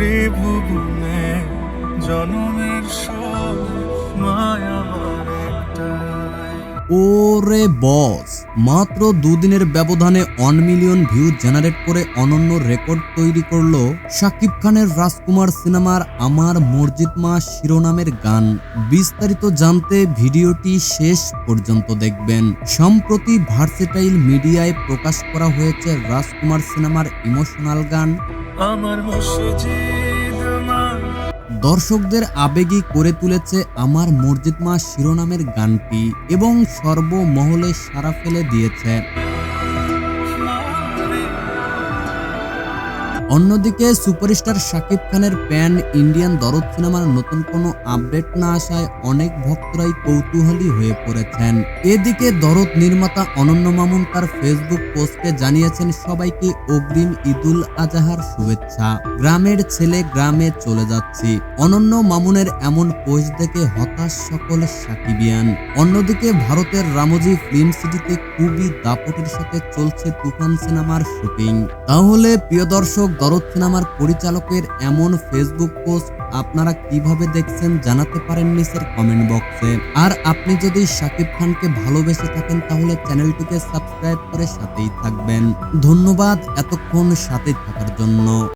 ত্রিভুবনে জনমের ওরে বস, মাত্র দুদিনের ব্যবধানে ওয়ান মিলিয়ন ভিউ জেনারেট করে অনন্য রেকর্ড তৈরি করল শাকিব খানের রাজকুমার সিনেমার আমার মসজিদ মা শিরোনামের গান। বিস্তারিত জানতে ভিডিওটি শেষ পর্যন্ত দেখবেন। সম্প্রতি ভার্সেটাইল মিডিয়ায় প্রকাশ করা হয়েছে রাজকুমার সিনেমার ইমোশনাল গান। দর্শকদের আবেগী করে তুলেছে আমার মসজিদ মা শিরোনামের গানটি এবং সর্বমহলে সারা ফেলে দিয়েছে। অন্যদিকে সুপারস্টার শাকিব খানের প্যান ইন্ডিয়ান দরদ সিনেমার নতুন কোনো আপডেট না আসায় অনেক ভক্তরাই কৌতূহলী হয়ে পড়েছেন। এদিকে দরদ নির্মাতা অনন্য মামুন তার ফেসবুক পোস্টে জানিয়েছেন, সবাইকে অগ্রিম ঈদুল আজাহার শুভেচ্ছা। গ্রামের ছেলে গ্রামে চলে যাচ্ছি। অনন্য মামুনের এমন পোস্ট দেখে হতাশ সকল সাকিবিয়ান। অন্যদিকে ভারতের রামজি ফিল্ম সিটিতে খুবই দাপটের সাথে চলছে তুফান সিনেমার শুটিং। তাহলে প্রিয় দর্শক দরদ সিনেমার পরিচালকের এমন ফেসবুক পোস্ট আপনারা কীভাবে দেখছেন জানাতে পারেন নিচের কমেন্ট বক্সে। আর আপনি যদি শাকিব খানকে ভালোবেসে থাকেন তাহলে চ্যানেলটিকে সাবস্ক্রাইব করে সাথেই থাকবেন। ধন্যবাদ, এতক্ষণ সাথে থাকার জন্য।